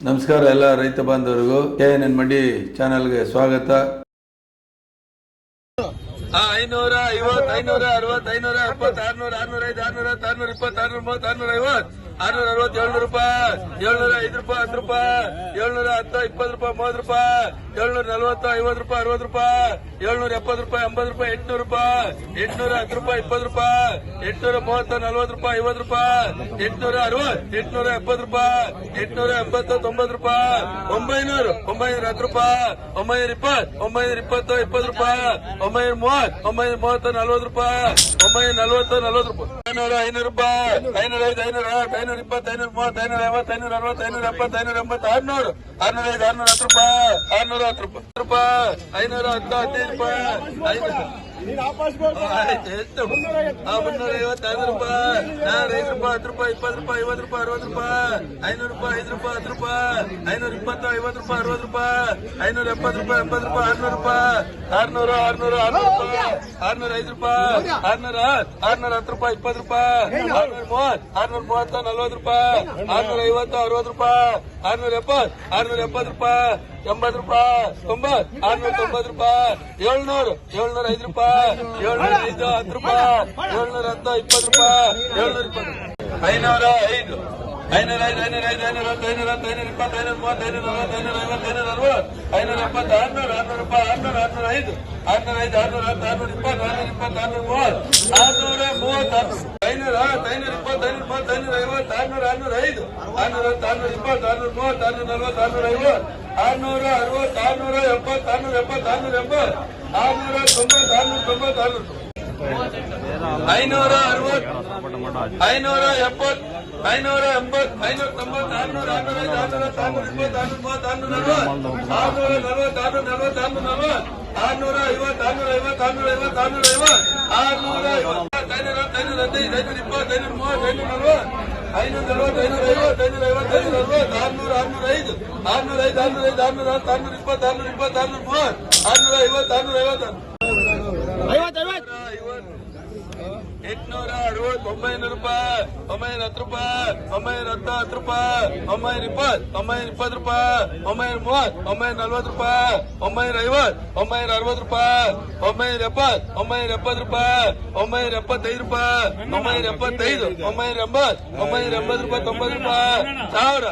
ನಮಸ್ಕಾರ ಎಲ್ಲ ರೈತ ಬಾಂಧವರಿಗೂ. ಕೆ ಎನ್ ಎನ್ ಮಡಿ ಚಾನೆಲ್ಗೆ ಸ್ವಾಗತ. ಐನೂರ ಐವತ್ ಐನೂರ ಅರವತ್ ಐನೂರ ಎಪ್ಪತ್ ಆರ್ನೂರ ಆರ್ನೂರ ಐದು ಆರ್ನೂರ ಆರ್ನೂರ ಇಪ್ಪತ್ ಆರ್ನೂರ ಮೂವತ್ ಆರ್ನೂರ ಐವತ್ ಆರ್ನೂರ ಅರವತ್ ಏಳ್ನೂರು ರೂಪಾಯಿ, ಏಳ್ನೂರ ಐದು ರೂಪಾಯಿ, ಹತ್ತು ರೂಪಾಯಿ, ಏಳ್ನೂರ ಹತ್ತು, ಇಪ್ಪತ್ತು ರೂಪಾಯಿ, ಮೂವತ್ತು ರೂಪಾಯಿ, ಏಳ್ನೂರ ನಲ್ವತ್ತು, ಐವತ್ತು ರೂಪಾಯಿ, ಅರವತ್ತು ರೂಪಾಯಿ. ಏಳ್ನೂರ ಎಪ್ಪತ್ತು ರೂಪಾಯಿ, ಎಂಬತ್ತು ರೂಪಾಯಿ, ಎಂಟ್ನೂರು ರೂಪಾಯಿ, ಎಂಟ್ನೂರ ಹತ್ತು ರೂಪಾಯಿ, ಇಪ್ಪತ್ತು ರೂಪಾಯಿ, ಎಂಟ್ನೂರ ಮೂವತ್ತ, ನಲ್ವತ್ತು ರೂಪಾಯಿ, ಐವತ್ತು ರೂಪಾಯಿ, ಎಂಟ್ನೂರ ಅರವತ್ತು, ಎಂಟ್ನೂರ ಎಪ್ಪತ್ತು ರೂಪಾಯಿ, ಎಂಟ್ನೂರ ಎಂಬತ್ತು, ತೊಂಬತ್ತು ರೂಪಾಯಿ, ಒಂಬೈನೂರು, ಒಂಬೈನೂರ ಹತ್ತು ರೂಪಾಯಿ, ಒಂಬೈನೂರ ಇಪ್ಪತ್ತು ಒಂಬೈನೂರ ಇಪ್ಪತ್ತು ಇಪ್ಪತ್ತು ರೂಪಾಯಿ, ಒಂಬೈನೂರ ಮೂವತ್ತು ಒಂಬೈನೂರ ಮೂವತ್ತು, ನಲ್ವತ್ತು ರೂಪಾಯಿ, ಒಂಬೈನೂರ ನಲ್ವತ್ತು ನಲ್ವತ್ತು ರೂಪಾಯಿ, ಐನೂರ ಐನೂರು ರೂಪಾಯಿ, ಐನೂರ ಐದು, ಐನೂರ ಆರು, ಐನೂರ ಇಪ್ಪತ್ತು, ಐನೂರ ಮೂವತ್ತು, ಐನೂರ ಐವತ್ತು, ಐನೂರ ಅರವತ್ತು, ಐನೂರ ಎಪ್ಪತ್ತು, ಐನೂರ ಎಂಬತ್ತು, ಆರ್ನೂರು, ಆರ್ನೂರ ಐದು, ಆರ್ನೂರ ಹತ್ತು ರೂಪಾಯಿ, ಆರ್ನೂರ ಹತ್ತು ರೂಪಾಯಿ ರೂಪಾಯಿ ಐನೂರ ಹತ್ತು, ಹದಿನೈದು ರೂಪಾಯಿ ಆ, ಮುನ್ನೂರ ಐವತ್ತು ಐದು ರೂಪಾಯಿ. ನಾನ್ನೂರ ಐದು ರೂಪಾಯಿ ಹತ್ತು ರೂಪಾಯಿ ಇಪ್ಪತ್ತು ರೂಪಾಯಿ ಐವತ್ತು ರೂಪಾಯಿ ಅರವತ್ತು ರೂಪಾಯಿ. ಐನೂರು ರೂಪಾಯಿ ಐದು ರೂಪಾಯಿ ಹತ್ತು ರೂಪಾಯಿ. ಐನೂರ ಇಪ್ಪತ್ತು ಐವತ್ತು ರೂಪಾಯಿ ಅರವತ್ತು ರೂಪಾಯಿ. ಐನೂರ ಎಪ್ಪತ್ತು ರೂಪಾಯಿ ಎಂಬತ್ತು ರೂಪಾಯಿ ಆರ್ನೂರು ರೂಪಾಯಿ. ಆರ್ನೂರು ಆರ್ನೂರು ಆರ್ನೂರು ರೂಪಾಯಿ. ಆರ್ನೂರ ಐದು ರೂಪಾಯಿ. ಆರ್ನೂರ ಆರ್ನೂರ ಹತ್ತು ರೂಪಾಯಿ ಇಪ್ಪತ್ತು ರೂಪಾಯಿ. ಆರ್ನೂರ ಮೂವತ್ತು ಆರ್ನೂರ ಮೂವತ್ತು ನಲ್ವತ್ತು ರೂಪಾಯಿ. ಆರ್ನೂರ ಐವತ್ತು ಅರವತ್ತು ರೂಪಾಯಿ. ಆರ್ನೂರ ಎಪ್ಪತ್ತು ಆರ್ನೂರ ಎಪ್ಪತ್ತು ರೂಪಾಯಿ. ಎಂಬತ್ತು ರೂಪಾಯಿ. ತೊಂಬತ್ತು ಆರ್ನೂರ ತೊಂಬತ್ತು ರೂಪಾಯಿ. ಏಳ್ನೂರು ಏಳ್ನೂರ ಐದು ರೂಪಾಯಿ. ಏಳ್ನೂರ ಐದು ಹತ್ತು ರೂಪಾಯಿ. ಏಳ್ನೂರ ಹತ್ತು ಇಪ್ಪತ್ತು ರೂಪಾಯಿ. ಏಳ್ನೂರ ಇಪ್ಪತ್ತು ಐನೂರ ಐದು. ಐನೂರ ಐದು ಐನೂರ ಐದು, ಐನೂರ ಹತ್ತು ಐನೂರ ಹತ್ತು, ಐನೂರ ಇಪ್ಪತ್ತು, ಐನೂರ ಮೂವತ್ತು, ಐನೂರ ಅರವತ್ತು, ಐನೂರ ಐವತ್ತು, ಐನೂರ ಅರವತ್ತು, ಐನೂರ ಎಪ್ಪತ್ತು, ಆರ್ನೂರ, ಆರ್ನೂರು ರೂಪಾಯಿ, ಆರ್ನೂರ ಆರ್ನೂರ ಐದು ಆರ್ನೂರ ಐದು, ಆರ್ನೂರ ಹತ್ತು, ಆರ್ನೂರ ಇಪ್ಪತ್ತು ಆರ್ನೂರ ಇಪ್ಪತ್ತು, ಆರ್ನೂರ ಮೂವತ್ತು ಆರ್ನೂರ ಮೂವತ್ತು ಐನೂರ ಹತ್ತು, ಐನೂರ ಇಪ್ಪತ್ತು, ಐನೂರ ಮೂವತ್ತು, ಐನೂರ ಐವತ್ತು, ಆರ್ನೂರ ಆರ್ನೂರ ಐದು, ಆರ್ನೂರ ಹತ್ತು, ಆರ್ನೂರ ಇಪ್ಪತ್ತು, ಆರ್ನೂರ ಮೂವತ್ತು, ಆರ್ನೂರ ನಲವತ್ತು, ಆರ್ನೂರ ಐವತ್ತು, ಆರ್ನೂರ ಅರವತ್ತು, ಆರ್ನೂರ ಎಪ್ಪತ್ತು ಆರ್ನೂರ ಎಪ್ಪತ್ತು, ಆರ್ನೂರ ಎಂಬತ್ತು ಆರ್ನೂರ ತೊಂಬತ್ತು ಆರ್ನೂರ ತೊಂಬತ್ತು ಆರ್ನೂರ ಐನೂರ ಅರವತ್ತು ಐನೂರ ಎಪ್ಪತ್ತು ಐನೂರ ಎಂಬತ್ತು ಐನೂರ ತೊಂಬತ್ತು ಆರ್ನೂರ ಆರ್ನೂರ ಐದು ಆರ್ನೂರ ಹತ್ತು ಆರ್ನೂರ ಇಪ್ಪತ್ತು ಆರ್ನೂರ ಮೂವತ್ತು ಆರ್ನೂರ ನಲವತ್ತು ಆರ್ನೂರ ನಲವತ್ತು ಆರ್ನೂರ ನಲವತ್ತು ಆರ್ನೂರ ನಲವತ್ತು ಆರ್ನೂರ ಐವತ್ತು ಆರ್ನೂರ ಐವತ್ತು ಆರ್ನೂರ ಐವತ್ತು ಆರ್ನೂರ ಐವತ್ತು ಆರ್ನೂರ ಐವತ್ತು ಐನೂರ ಹತ್ತು ಐನೂರ ಹದಿನೈದು ಐನೂರ ಇಪ್ಪತ್ತು ಐನೂರ ಮೂವತ್ತು ಐನೂರ ನಲವತ್ತು ಐನೂರ ನಲವತ್ತು ಐನೂರ ಐವತ್ತು ಐನೂರ ಐವತ್ತು ಐನೂರ ಅರವತ್ತು ಆರ್ನೂರ ಆರ್ನೂರ ಐದು ಆರ್ನೂರ ಐದು ಆರ್ನೂರ ಐದು ಆರ್ನೂರ ಹತ್ತು ಆರ್ನೂರ ಇಪ್ಪತ್ತು ಆರ್ನೂರ ಇಪ್ಪತ್ತು ಆರ್ನೂರ ಮೂವತ್ತು ಆರ್ನೂರ ಐವತ್ತು ಆರ್ನೂರ ಐವತ್ತು. ಎಂಟ್ನೂರ ಅರವತ್ತು ಒಂಬೈನೂರು ರೂಪಾಯಿ ಒಂಬೈನೂರ ಹತ್ತು ರೂಪಾಯಿ ಒಂಬೈನೂರ ಹತ್ತು ಹತ್ತು ರೂಪಾಯಿ ಒಂಬೈನೂರ ಇಪ್ಪತ್ತು ಒಂಬೈನೂರ ಇಪ್ಪತ್ತು ರೂಪಾಯಿ ಒಂಬೈನೂರ ಮೂವತ್ತು ಒಂಬೈನೂರ ನಲ್ವತ್ತು ರೂಪಾಯಿ ಒಂಬೈನೂರ ಐವತ್ತು ಒಂಬೈನೂರ ಅರವತ್ತು ರೂಪಾಯಿ ಒಂಬೈನೂರ ಎಪ್ಪತ್ತು ಒಂಬೈನೂರ ಎಪ್ಪತ್ತು ರೂಪಾಯಿ ಒಂಬೈನೂರ ಎಪ್ಪತ್ತೈದು ರೂಪಾಯಿ ಒಂಬೈನೂರ ಎಪ್ಪತ್ತೈದು ಒಂಬೈನೂರ ಎಂಬತ್ತು ಒಂಬೈನೂರ ಎಂಬತ್ತು ರೂಪಾಯಿ ತೊಂಬತ್ತು ರೂಪಾಯಿ ಸಾವಿರ.